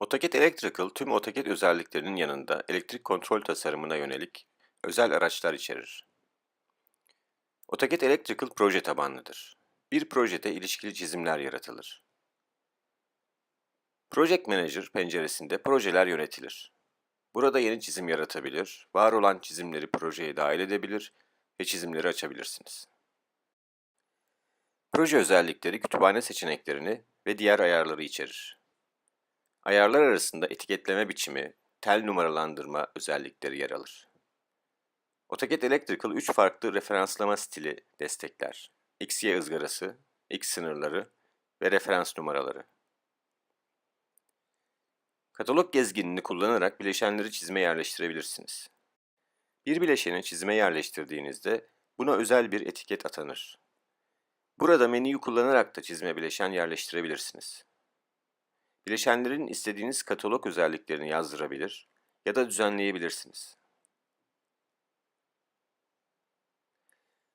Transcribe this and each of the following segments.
AutoCAD Electrical tüm AutoCAD özelliklerinin yanında elektrik kontrol tasarımına yönelik özel araçlar içerir. AutoCAD Electrical proje tabanlıdır. Bir projede ilişkili çizimler yaratılır. Project Manager penceresinde projeler yönetilir. Burada yeni çizim yaratabilir, var olan çizimleri projeye dahil edebilir ve çizimleri açabilirsiniz. Proje özellikleri kütüphane seçeneklerini ve diğer ayarları içerir. Ayarlar arasında etiketleme biçimi, tel numaralandırma özellikleri yer alır. AutoCAD Electrical 3 farklı referanslama stili destekler. XY ızgarası, X sınırları ve referans numaraları. Katalog gezginini kullanarak bileşenleri çizime yerleştirebilirsiniz. Bir bileşeni çizime yerleştirdiğinizde buna özel bir etiket atanır. Burada menüyü kullanarak da çizime bileşen yerleştirebilirsiniz. Bileşenlerin istediğiniz katalog özelliklerini yazdırabilir ya da düzenleyebilirsiniz.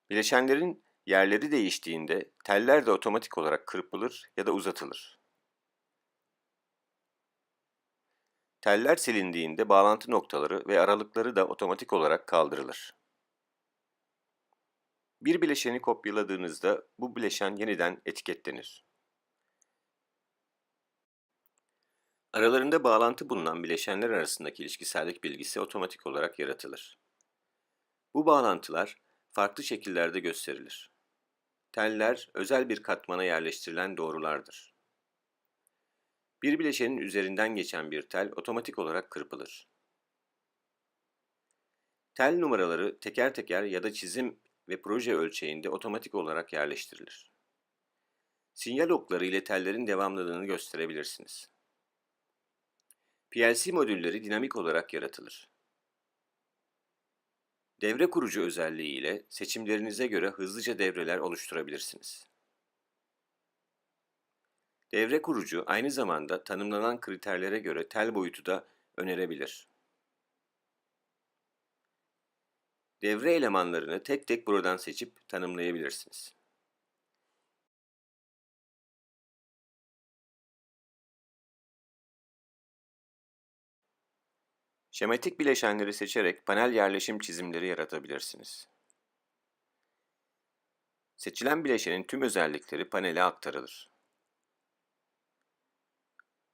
Bileşenlerin yerleri değiştiğinde teller de otomatik olarak kırpılır ya da uzatılır. Teller silindiğinde bağlantı noktaları ve aralıkları da otomatik olarak kaldırılır. Bir bileşeni kopyaladığınızda bu bileşen yeniden etiketlenir. Aralarında bağlantı bulunan bileşenler arasındaki ilişkisellik bilgisi otomatik olarak yaratılır. Bu bağlantılar farklı şekillerde gösterilir. Teller özel bir katmana yerleştirilen doğrulardır. Bir bileşenin üzerinden geçen bir tel otomatik olarak kırpılır. Tel numaraları teker teker ya da çizim ve proje ölçeğinde otomatik olarak yerleştirilir. Sinyal okları ile tellerin devamlılığını gösterebilirsiniz. PLC modülleri dinamik olarak yaratılır. Devre kurucu özelliği ile seçimlerinize göre hızlıca devreler oluşturabilirsiniz. Devre kurucu aynı zamanda tanımlanan kriterlere göre tel boyutu da önerebilir. Devre elemanlarını tek tek buradan seçip tanımlayabilirsiniz. Şematik bileşenleri seçerek panel yerleşim çizimleri yaratabilirsiniz. Seçilen bileşenin tüm özellikleri panele aktarılır.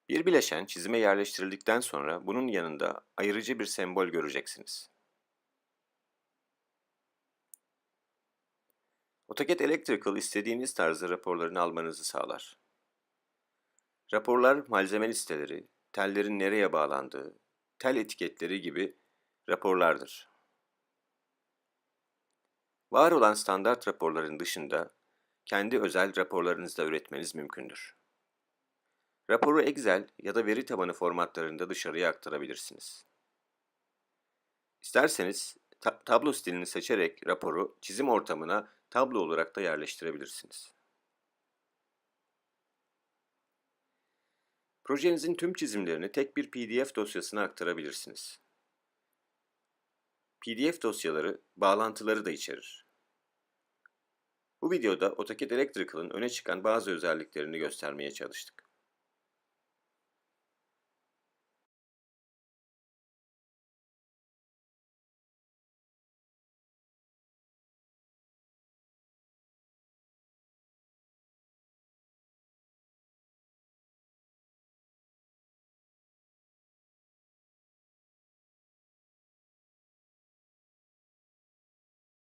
Bir bileşen çizime yerleştirildikten sonra bunun yanında ayırıcı bir sembol göreceksiniz. AutoCAD Electrical istediğiniz tarzda raporlarını almanızı sağlar. Raporlar malzeme listeleri, tellerin nereye bağlandığı, tel etiketleri gibi raporlardır. Var olan standart raporların dışında kendi özel raporlarınızda üretmeniz mümkündür. Raporu Excel ya da veri tabanı formatlarında dışarıya aktarabilirsiniz. İsterseniz ta tablo stilini seçerek raporu çizim ortamına tablo olarak da yerleştirebilirsiniz. Projenizin tüm çizimlerini tek bir PDF dosyasına aktarabilirsiniz. PDF dosyaları bağlantıları da içerir. Bu videoda AutoCAD Electrical'ın öne çıkan bazı özelliklerini göstermeye çalıştık.